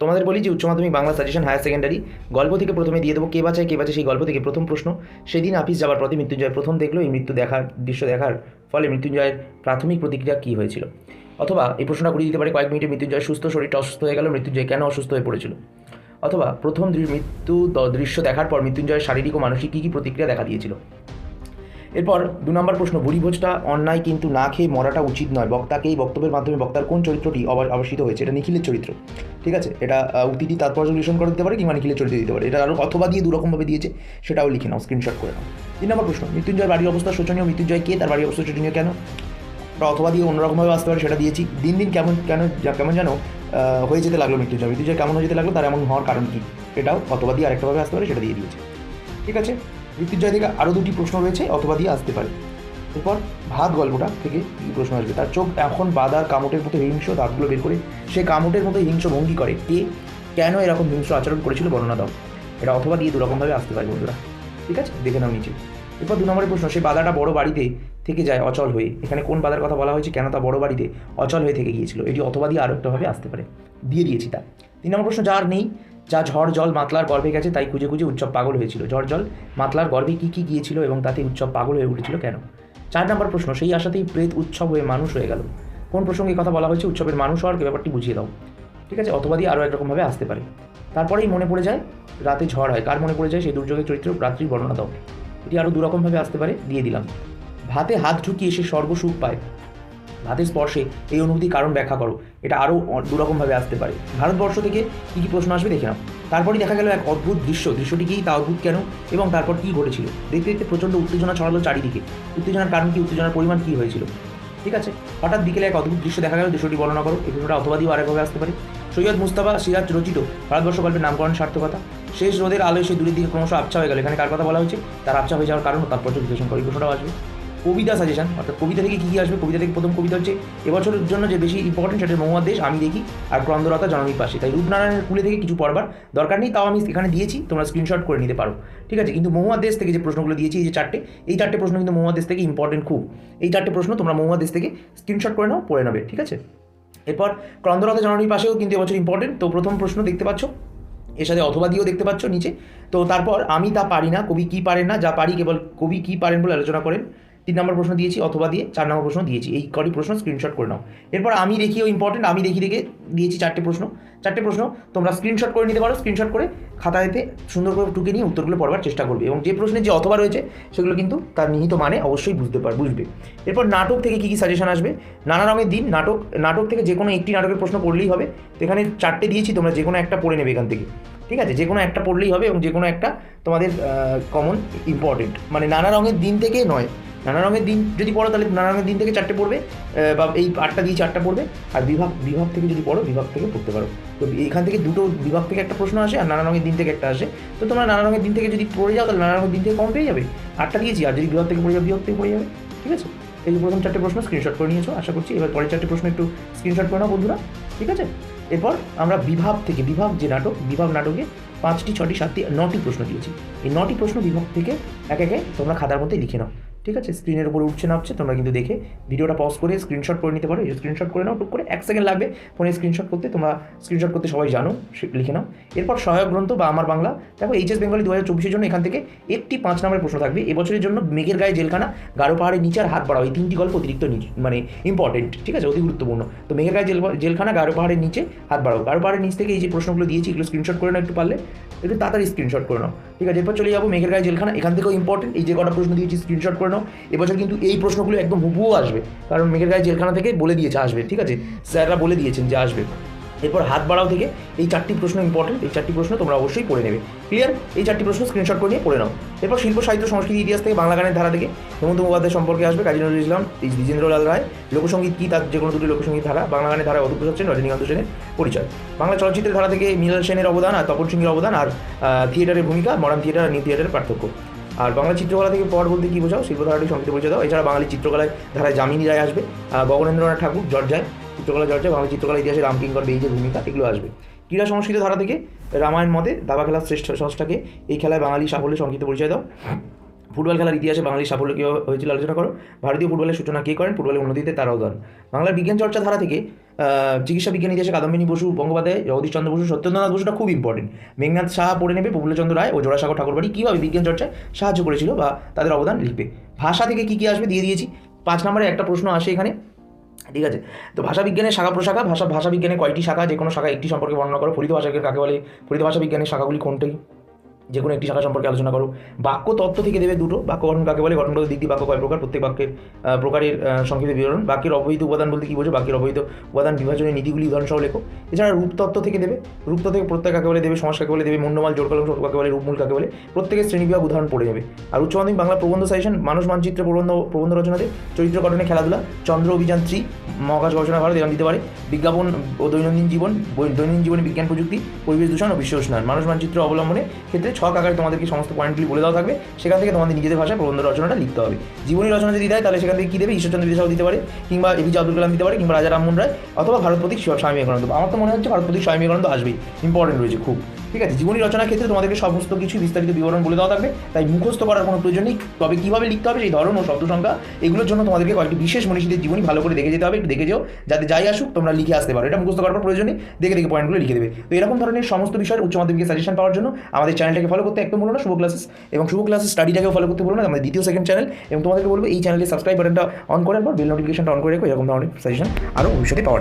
তোমাদের বলি যে উচ্চ মাধ্যমিক বাংলা সাজেশন, হায়ার সেকেন্ডারি, গল্প থেকে প্রথমে দিয়ে দেবো কে বাঁচায়, কে বাঁচে সেই গল্প থেকে প্রথম প্রশ্ন। সেদিন আপিস যাওয়ার পথে মৃত্যুঞ্জয় প্রথম দেখল, এই মৃত্যু দেখার, দৃশ্য দেখার ফলে মৃত্যুঞ্জয়ের প্রাথমিক প্রতিক্রিয়া কী হয়েছিল? অথবা এই প্রশ্নটা করিয়ে দিতে পারে কয়েক মিনিটে, মৃত্যুঞ্জয় সুস্থ শরীরটা অসুস্থ হয়ে গেল, মৃত্যুঞ্জয় কেন অসুস্থ হয়ে পড়েছিল? অথবা প্রথম মৃত্যু দৃশ্য দেখার পর মৃত্যুঞ্জয়ের শারীরিক ও মানসিক কী কী প্রতিক্রিয়া দেখা দিয়েছিল? এরপর দু নম্বর প্রশ্ন বুড়িভোজটা অন্যায় কিন্তু না খেয়ে মরাটা উচিত নয়। বক্তাকে এই বক্তব্যের মাধ্যমে বক্তার কোন চরিত্রটি অব- আবাসিত হয়েছে? এটা নিখিলের চরিত্র। ঠিক আছে? এটা উক্তিটি তাৎপর্য বিশ্লেষণ করে দিতে পারে কিংবা নিখিলের চরিত্র দিতে পারে। এটা আরও অথবা দিয়ে দুরকমভাবে দিয়েছে, সেটাও লিখে নাও স্ক্রিনশট করে নাও। তিন নম্বর প্রশ্ন, মৃত্যুঞ্জয়ের বাড়ির অবস্থা শোচনীয়। মৃত্যুঞ্জয় কে? তার বাড়ির অবস্থা শোচনীয় কেন? অথবা দিয়ে অন্যরকমভাবে আসতে পারে, সেটা দিয়েছি। দিন দিন কেমন, কেন কেমন যেন হয়ে যেতে লাগল মৃত্যুঞ্জয়। মৃত্যুঞ্জয় কেমন হয়ে যেতে লাগল, তার এমন হওয়ার কারণ কী? এটাও অথবা দিয়ে আরেকটাভাবে আসতে পারে, সেটা দিয়ে দিয়েছে। ঠিক আছে? মৃত্যুঞ্জয় থেকে আরও দুটি প্রশ্ন রয়েছে, অথবা দিয়ে আসতে পারে। এরপর ভাত গল্পটা থেকে কী প্রশ্ন আসবে। তার চোখ এখন বাদার কামটের মতো হিংস্র দাঁতগুলো বের করে সে কামটের মতো হিংস্র ভঙ্গি করে। কে কেন এরকম হিংস্র আচরণ করেছিল বর্ণনা দাও। এটা অথবা দিয়ে দুরকমভাবে আসতে পারে বন্ধুরা। ঠিক আছে? দেখে নাও নিচে। এরপর দু নম্বরের প্রশ্ন সেই বাদাটা বড় বাড়িতে থেকে যায় অচল হয়ে। এখানে কোন বাদার কথা বলা হয়েছে? কেন তা বড় বাড়িতে অচল হয়ে থেকে গিয়েছিল? এটি অথবা দিয়ে আরও একটাভাবে আসতে পারে। দিয়ে দিয়েছি তা। তিন নম্বর প্রশ্ন, যার নেই যা ঝড় জল মাতলার গর্ভে গেছে, তাই খুঁজে খুঁজে উৎসব পাগল হয়েছিল। ঝড় জল মাতলার গর্ভে কী কী গিয়েছিল এবং তাতে উৎসব পাগল হয়ে উঠেছিল কেন? চার নম্বর প্রশ্ন, সেই আশাতেই প্রেত উৎসব হয়ে মানুষ হয়ে গেল। কোন প্রসঙ্গে কথা বলা হয়েছে, উৎসবের মানুষ হওয়ার ব্যাপারটি বুঝিয়ে দাও। ঠিক আছে অথবা দিয়ে আরও একরকমভাবে আসতে পারে। তারপরেই মনে পড়ে যায়, রাতে ঝড় হয়। কার মনে পড়ে যায়? সেই দুর্যোগের চরিত্র রাত্রির বর্ণনা দাও। এটি আরও দুরকমভাবে আসতে পারে, দিয়ে দিলাম। ভাতে হাত ঢুকিয়ে সে সর্বসুখ পায়। ভাতের স্পর্শে এই অনুভূতির কারণ ব্যাখ্যা করো। এটা আরও দুরকমভাবে আসতে পারে। ভারতবর্ষ থেকে কী কী প্রশ্ন আসবে দেখে নাও। তারপরেই দেখা গেল এক অদ্ভুত দৃশ্য। দৃশ্যটি কী, তা অদ্ভুত কেন, এবং তারপর কী ঘটেছিল? দেখতে দেখতে প্রচণ্ড উত্তেজনা ছড়ালো চারিদিকে। উত্তেজনার কারণ কি, উত্তেজনার পরিমাণ কী হয়েছিল? ঠিক আছে? হঠাৎ বিকেলে এক অদ্ভুত দৃশ্য দেখা গেল, দৃশ্যটি বর্ণনা করো। এই প্রশ্নটা অথবা দিয়েও আরেকভাবে আসতে পারে। সৈয়দ মুস্তাফা সিরাজ রচিত ভারতবর্ষ গল্পের নামকরণ সার্থকতা। শেষ রোদের আলোয় সে দূরের দিকে ক্রমশ আবছা হয়ে গেল। এখানে কার কথা বলা হয়েছে? তার আবছা হয়ে যাওয়ার কারণ তাৎপর্য বিশ্লেষণ করে। এই প্রশ্নটাও আসবে। কবিতা সাজেশন অর্থাৎ কবিতা থেকে কী কী আসবে? কবিতা থেকে প্রথম কবিতা হচ্ছে, এবছরের জন্য যে বেশি ইম্পর্টেন্ট সেটা মহুয়ার দেশ, আমি দেখি, আর ক্রন্দরতা জননীর পাশে। তাই রূপনারায়ণের কুলে থেকে কিছু পড়বার দরকার নেই, তাও আমি এখানে দিয়েছি, তোমরা স্ক্রিনশট করে নিতে পারো। ঠিক আছে? কিন্তু মহুয়ার দেশ থেকে যে প্রশ্নগুলো দিয়েছি, এই যে চারটে, এই চারটে প্রশ্ন কিন্তু মহুয়ার দেশ থেকে ইম্পর্টেন্ট খুব। এই চারটে প্রশ্ন তোমরা মহুয়ার দেশ থেকে স্ক্রিনশট করে নাও, পড়ে নেবে, ঠিক আছে? এরপর ক্রন্দরতা জননীর পাশেও কিন্তু এবছর ইম্পর্টেন্ট তো প্রথম প্রশ্ন দেখতে পাচ্ছ? এর সাথে অথবা দিয়েও দেখতে পাচ্ছ নিচে। তো তারপর আমি তা পারি না, কবি কী পারেন না, যা পারি কেবল কবি কী পারেন বলে আলোচনা করেন। তিন নম্বর প্রশ্ন দিয়েছি অথবা দিয়ে চার নম্বর প্রশ্ন দিয়েছি। এই কটি প্রশ্ন স্ক্রিনশট করে নাও। এরপর আমি দেখিও ইম্পর্টেন্ট আমি দেখি দেখে দিয়েছি চারটে প্রশ্ন। চারটে প্রশ্ন তোমরা স্ক্রিনশট করে নিতে পারো স্ক্রিনশট করে খাতাতে সুন্দর করে টুকে নিয়ে উত্তরগুলো পড়বার চেষ্টা করবে এবং যে প্রশ্নে যে অথবা রয়েছে সেগুলো কিন্তু তার নিহিত মানে অবশ্যই বুঝতে পার বুঝবে। এরপর নাটক থেকে কী কী সাজেশন আসবে? নানা রঙের দিন নাটক নাটক থেকে যে কোনো একটি নাটকের প্রশ্ন পড়লেই হবে। তো এখানে চারটে দিয়েছি, তোমরা যে কোনো একটা পড়ে নেবে এখান থেকে। ঠিক আছে? যে কোনো একটা পড়লেই হবে এবং যে কোনো একটা তোমাদের কমন ইম্পর্টেন্ট মানে নানা রঙের দিন থেকে নয় নানা রঙের দিন যদি পড়ো, তাহলে নানা রঙের দিন থেকে চারটে পড়বে বা এই আটটা দিয়ে চারটা পড়বে, আর বিভাগ বিভাগ থেকে যদি পড়ো, বিভাগ থেকে পড়তে পারো। তো এখান থেকে দুটো বিভাগ থেকে একটা প্রশ্ন আসে, আর নানা রঙের দিন থেকে একটা আসে। তো তোমরা নানা রঙের দিন থেকে যদি পড়ে যাও, তাহলে নানা রঙের দিন থেকে কম পেয়ে যাবে। আটটা দিয়েছি, আর যদি বিভাগ থেকে পড়ে যাও, বিভাগ থেকে পড়ে যাবে। ঠিক আছে? এই প্রথম চারটে প্রশ্ন স্ক্রিনশট করে নিয়েছো, আশা করছি এবার পরের চারটে প্রশ্ন একটু স্ক্রিনশট করে নাও, বন্ধুরা। ঠিক আছে? এরপর আমরা বিভাগ থেকে, বিভাগ যে নাটক, বিভাগ নাটকে পাঁচটি, ছটি, সাতটি, নটি প্রশ্ন দিয়েছি। এই নটি প্রশ্ন বিভাগ থেকে এক একে তোমরা খাতার মধ্যে লিখে নাও। ঠিক আছে? স্ক্রিনের উপর উঠছে না হচ্ছে তোমরা কিন্তু দেখে ভিডিওটা পজ করে স্ক্রিনশট করে নিতে পারো। স্ক্রিনশট করে নাও, টুক করে এক সেকেন্ড লাগবে। ফোনে স্ক্রিনশট করতে, তোমরা স্ক্রিনশট করতে সবাই জানো লিখে নাও। এরপর সহায়ক গ্রন্থ বা আমার বাংলা। দেখো এইচএস বেঙ্গলি দু হাজার জন্য এখান থেকে একটি পাঁচ নম্বরের প্রশ্ন থাকবে। এবছরের জন্য মেঘের গায়ে জেলখানা, গাঢ় পাহাড়ের নিচে হাত বাড়াও। এই তিনটি গল্প অতিরিক্ত মানে ইম্পর্টেন্ট ঠিক আছে? অতি গুরুত্বপূর্ণ। তো মেঘের গায়ে জেল জেলখানা, গাঢ় পাহাড়ের নিচে হাত বাড়াও। গাঢ় পাহাড়ের নিচ থেকে এই যে প্রশ্নগুলো দিয়েছি, এগুলো স্ক্রিনশট করে নাও একটু পারলে। একটু তাড়াতাড়ি স্ক্রিনশট করে নাও। ঠিক আছে, এরপর চলে যাব মেঘের গায়ে জেলখানা। এখান থেকেও ইম্পর্টেন্ট এই যে কটা প্রশ্ন দিয়েছি স্ক্রিনশট করে নাও। এবছর কিন্তু এই প্রশ্নগুলো একদম হুবুও আসবে। কারণ মেঘের গায়ে জেলখানা থেকে বলে দিয়েছে, আসবে। ঠিক আছে? স্যাররা বলে দিয়েছেন যে আসবে। এরপর হাত বাড়াও থেকে এই চারটি প্রশ্ন ইম্পর্টেন্ট এই চারটি প্রশ্ন তোমরা অবশ্যই পড়ে নেবে। ক্লিয়ার এই চারটি প্রশ্ন স্ক্রিনশট করে নিয়ে পড়ে নাও। এরপর শিল্প, সাহিত্য, সংস্কৃতি, ইতিহাস থেকে বাংলা গানের ধারা থেকে হেমন্ত মুখোপাধ্যায় সম্পর্কে আসবে। কাজী নজরুল ইসলাম, এই দ্বিজেন্দ্রলাল রায়, লোকসঙ্গীত কী তার যে কোনো দুটি লোকসঙ্গীত ধারা, বাংলা গানের ধারা অধুপ্রসাদ সেন রজনীকান্ত সেনের পরিচয়। বাংলা চলচ্চিত্রের ধারা থেকে মৃণাল সেনের অবদান আর তপন সিংহের অবদান আর থিয়েটারের ভূমিকা, মডার্ন থিয়েটার আর নিউ থিয়েটারের পার্থক্য। আর বাংলা চিত্রকলা থেকে পর বলতে কী বোঝাও? শিল্পধারাটি সংগীত পরিচয় দাও এছাড়া বাঙালি চিত্রকলায় ধারায় যামিনী রায় আসবে গগনেন্দ্রনাথ ঠাকুর, জর্জায় চিত্রকলা জর্জায় বাংলা চিত্রকলা ইতিহাসে রামকিঙ্কর বেইজের ভূমিকা, এগুলো আসবে। ক্রীড়া সংস্কৃত ধারা থেকে রামায়ণ মতে দাবা খেলার শ্রেষ্ঠ সংস্থাকে এই খেলায় বাঙালি সাফল্যের সংক্ষিপ্ত পরিচয় দাও। ফুটবল খেলার ইতিহাসে বাঙালি সাফল্য কী হয়েছিল আলোচনা করো। ভারতীয় ফুটবলের সূচনা কে করেন? ফুটবলের উন্নতিতে তার অবদান বাংলার বিজ্ঞান চর্চা ধারা থেকে চিকিৎসা বিজ্ঞান ইতিহাসে কাদম্বিনী বসু, বঙ্গোপাধ্যায় জগদীশচন্দ্র বসু, সত্যেন্দ্রনাথ বসুটা খুব ইম্পর্টেন্ট মেঘনাথ সাহা পড়ে নেবে প্রফুল্লচন্দ্র রায় ও জোড়াসাগর ঠাকুরবাড়ি কীভাবে বিজ্ঞান চর্চায় সাহায্য করেছিল বা তাদের অবদান লিখবে। ভাষা থেকে কী কী আসবে দিয়ে দিয়েছি। পাঁচ নম্বরে একটা প্রশ্ন আসে এখানে। ঠিক আছে? তো ভাষা বিজ্ঞানের শাখা প্রশাখা, ভাষা বিজ্ঞানের কয়টি শাখা? যে কোনো শাখা একটি সম্পর্কে বর্ণনা করো। ফলিত ভাষাবিজ্ঞান কাকে বলে? ফলিত ভাষা বিজ্ঞানের শাখাগুলি কোনটি? যে কোনো একটি শাখা সম্পর্কে আলোচনা করো। বাক্য তত্ত্ব থেকে দেবে দুটো। বাক্য গঠন কাকে বলে? গঠনগত দিক দিয়ে বাক্য কয় প্রকার? প্রত্যেক বাক্যের প্রকারের আহ, সংক্ষেপে বিবরণ। বাক্যের অবহিত উপাদান বলতে কী বোঝো? বাক্যের অবহিত উপাদান বিভাজনের নীতিগুলি উদাহরণ সহ লেখো। এছাড়া রূপতত্ত্ব থেকে দেবে। রূপতত্ত্ব থেকে প্রত্যেক কাকে বলে? দেবে। সমাজ কাকে বলে? দেবে। মুন্ডমাল জোর কলম কাকে বলে? রূপমূল কাকে বলে? প্রত্যেকের শ্রেণীবিভাগ উদাহরণ পড়ে যাবে আর উচ্চ মাধ্যমিক বাংলা প্রবন্ধ সাজেশন মানুষ মানচিত্র প্রবন্ধ প্রবন্ধ রচনাতে চরিত্র গঠনে খেলাধুলা চন্দ্র অভিযান থ্রি মহাকাশ গবেষণা ভারত এরকম দিতে পারে। বিজ্ঞাপন ও দৈনন্দিন জীবন দৈনন্দিন জীবনে বিজ্ঞান প্রযুক্তি পরিবেশ দূষণ ও বিশ্ব উষ্ণায়ন। মানুষ মানচিত্র অবলম্বনে ক্ষেত্রে ছক আকারে তোমাদেরকে সমস্ত পয়েন্টগুলি বলে দেওয়া থাকবে, সেখান থেকে তোমাদের নিজেদের ভাষায় প্রবন্ধ রচনাটা লিখতে হবে। জীবনী রচনা যদি দেয়, তাহলে সেখান থেকে কী দেবে? ঈশ্বরচন্দ্র বিদ্যাসাগর দিতে পারে, কিংবা এপিজে আব্দুল কালাম দিতে পারে, কিংবা রাজা রামমোহন রায়, অথবা ভারতপতি স্বামী বিবেকানন্দ। আমার তো মনে হচ্ছে ভারতপতি স্বামী বিবেকানন্দ আসবেই। ইম্পর্টেন্ট রয়েছে খুব। ঠিক আছে? জীবনী রচনার ক্ষেত্রে তোমাদেরকে সমস্ত কিছু বিস্তারিত বিবরণ বলে দেওয়া থাকবে। তাই মুখস্থ করার কোনো প্রয়োজন নেই। তবে কীভাবে লিখতে হবে সেই ধরন ও শব্দ সংখ্যা, এগুলোর জন্য তোমাদেরকে কয়েকটি বিশেষ মনীষীদের জীবনী ভালো করে দেখে যেতে হবে। একটু দেখে যেও। যাতে যাই আসুক, তোমরা লিখে আসতে পারো। এটা মুখস্থ করার পর প্রয়োজন নেই। দেখে দেখে পয়েন্টগুলো লিখে দেবে। তো এরকম ধরনের সমস্ত বিষয়ের উচ্চ মাধ্যমিকের সাজেশন পাওয়ার জন্য আমাদের চ্যানেলটাকে ফলো করতে একদম বলো না, শুভ ক্লাসেস এবং শুভ ক্লাসেস স্টাডিটাকেও ফলো করতে বলো না, আমাদের দ্বিতীয় সেকেন্ড চ্যানেল এবং তোমাদেরকে বলব, এই চ্যানেলে সাবস্ক্রাইব বাটনটা অন করার পর বেল নোটিফিকেশনটা অন করে রেখো, এরকম ধরনের সাজেশন আরও ভবিষ্যতে পাওয়ার।